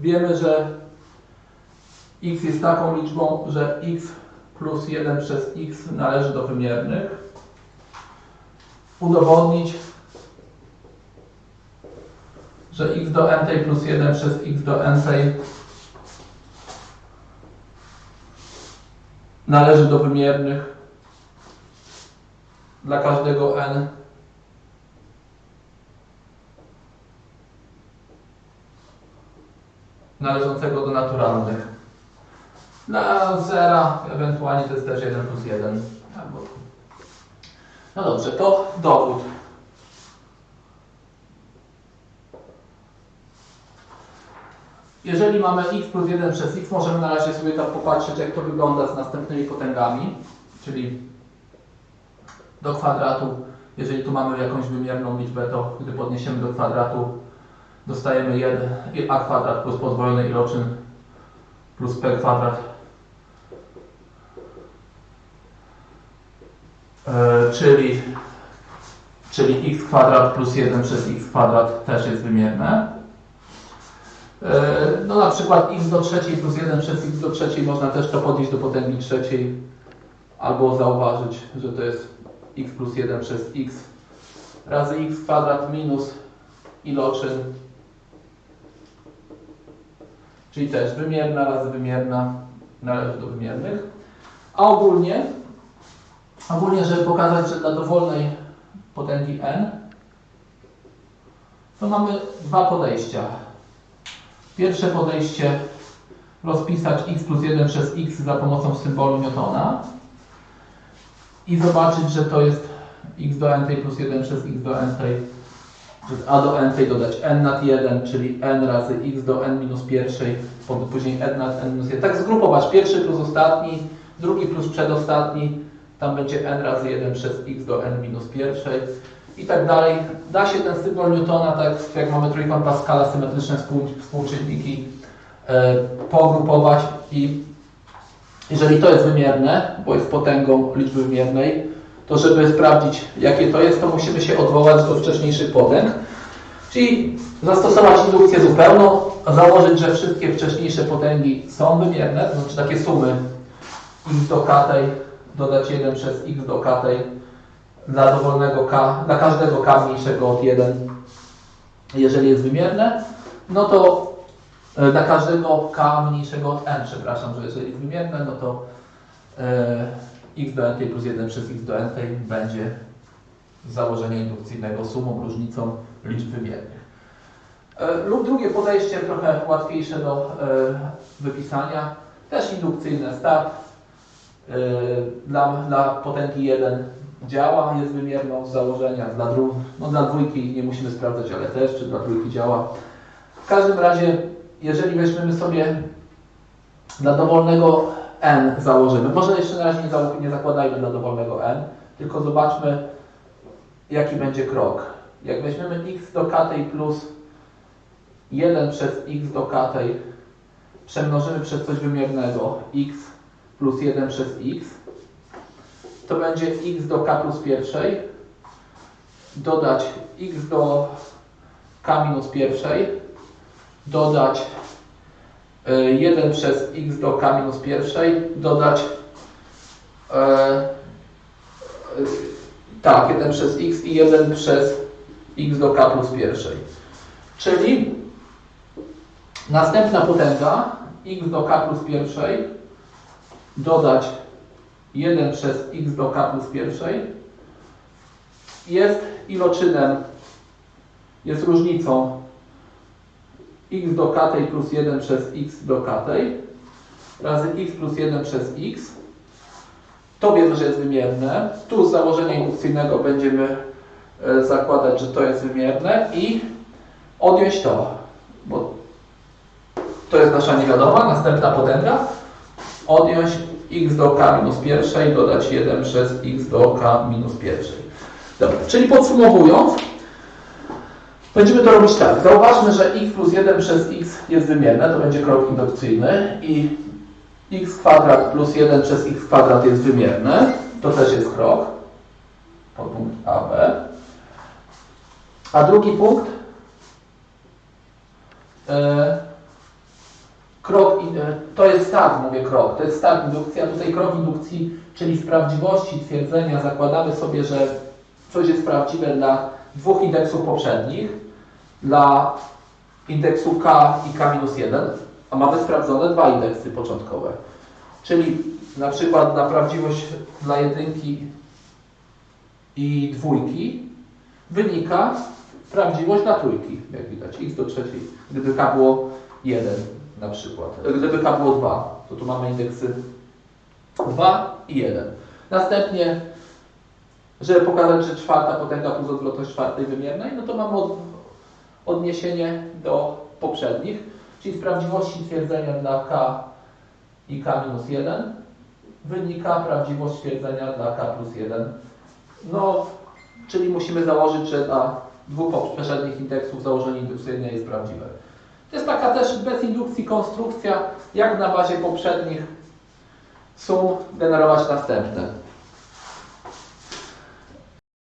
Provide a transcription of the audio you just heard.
wiemy, że x jest taką liczbą, że x plus 1 przez x należy do wymiernych. Udowodnić, że x do n plus 1 przez x do n należy do wymiernych dla każdego n należącego do naturalnych. Dla zera ewentualnie to jest też 1 plus 1. Albo... No dobrze, to dowód. Jeżeli mamy x plus 1 przez x, możemy na razie sobie tak popatrzeć, jak to wygląda z następnymi potęgami, czyli do kwadratu, jeżeli tu mamy jakąś wymierną liczbę, to gdy podniesiemy do kwadratu, dostajemy 1 a kwadrat plus podwojony iloczyn plus p kwadrat, e, czyli, czyli x kwadrat plus 1 przez x kwadrat też jest wymierne. E, no na przykład x do trzeciej plus 1 przez x do trzeciej można też to podnieść do potęgi trzeciej albo zauważyć, że to jest x plus 1 przez x razy x kwadrat minus iloczyn czyli też wymierna razy wymierna należy do wymiernych. A ogólnie, ogólnie, żeby pokazać, że dla dowolnej potęgi n, to mamy dwa podejścia. Pierwsze podejście rozpisać x plus 1 przez x za pomocą symbolu Newtona i zobaczyć, że to jest x do n plus 1 przez x do n a do n dodać n nad 1, czyli n razy x do n minus pierwszej, później n nad n minus 1. Tak zgrupować pierwszy plus ostatni, drugi plus przedostatni, tam będzie n razy 1 przez x do n minus pierwszej i tak dalej. Da się ten symbol Newtona, tak jak mamy trójkąt Pascala, symetryczne współczynniki, e, pogrupować i jeżeli to jest wymierne, bo jest potęgą liczby wymiernej, to żeby sprawdzić, jakie to jest, to musimy się odwołać do wcześniejszych potęg, czyli zastosować indukcję zupełną, założyć, że wszystkie wcześniejsze potęgi są wymierne, to znaczy takie sumy x do k tej, dodać 1 przez x do k tej dla dowolnego k, dla każdego k mniejszego od 1, jeżeli jest wymierne, no to e, dla każdego k mniejszego od n, przepraszam, że jeżeli jest wymierne, no to yy, x do n plus 1 przez x do n będzie z założenia indukcyjnego sumą, różnicą liczb wymiernych. E, lub drugie podejście, trochę łatwiejsze do e, wypisania, też indukcyjne start. E, dla, dla potęgi 1 działa, jest wymierną z założenia, dla, dru, no dla dwójki nie musimy sprawdzać, ale też, czy dla trójki działa. W każdym razie, jeżeli weźmiemy sobie dla dowolnego n założymy. Może jeszcze na razie nie, zakładajmy dla dowolnego n, tylko zobaczmy, jaki będzie krok. Jak weźmiemy x do k plus 1 przez x do k przemnożymy przez coś wymiernego x plus 1 przez x, to będzie x do k plus pierwszej dodać x do k minus pierwszej dodać 1 e, przez x do k minus pierwszej dodać e, e, tak, 1 przez x i 1 przez x do k plus pierwszej. Czyli następna potęga x do k plus pierwszej dodać 1 przez x do k plus pierwszej jest iloczynem, jest różnicą x do k plus 1 przez x do k razy x plus 1 przez x. To wiemy, że jest wymierne. Tu z założenia indukcyjnego będziemy e, zakładać, że to jest wymierne i odjąć to, bo to jest nasza niewiadoma, następna potęga. Odjąć x do k minus pierwszej, dodać 1 przez x do k minus pierwszej. Dobra, czyli podsumowując, Będziemy to robić tak. Zauważmy, że x plus 1 przez x jest wymierne, to będzie krok indukcyjny i x kwadrat plus 1 przez x kwadrat jest wymierne, to też jest krok, podpunkt AB. A drugi punkt, e, to jest start, mówię krok, to jest start indukcji, a tutaj krok indukcji, czyli z prawdziwości twierdzenia zakładamy sobie, że coś jest prawdziwe dla dwóch indeksów poprzednich, dla indeksu k i k-1, a mamy sprawdzone dwa indeksy początkowe. Czyli na przykład na prawdziwość dla jedynki i dwójki wynika prawdziwość dla trójki, jak widać, x do trzeciej. Gdyby k było 1 na przykład, gdyby k było 2, to tu mamy indeksy 2 i 1. Następnie, żeby pokazać, że czwarta potęga plus odwrotność czwartej wymiernej, no to mamy od, odniesienie do poprzednich, czyli z prawdziwości twierdzenia dla k i k minus 1 wynika prawdziwość twierdzenia dla k plus 1. No, czyli musimy założyć, że dla dwóch poprzednich indeksów założenie indukcyjne jest prawdziwe. To jest taka też bez indukcji konstrukcja, jak na bazie poprzednich sum generować następne.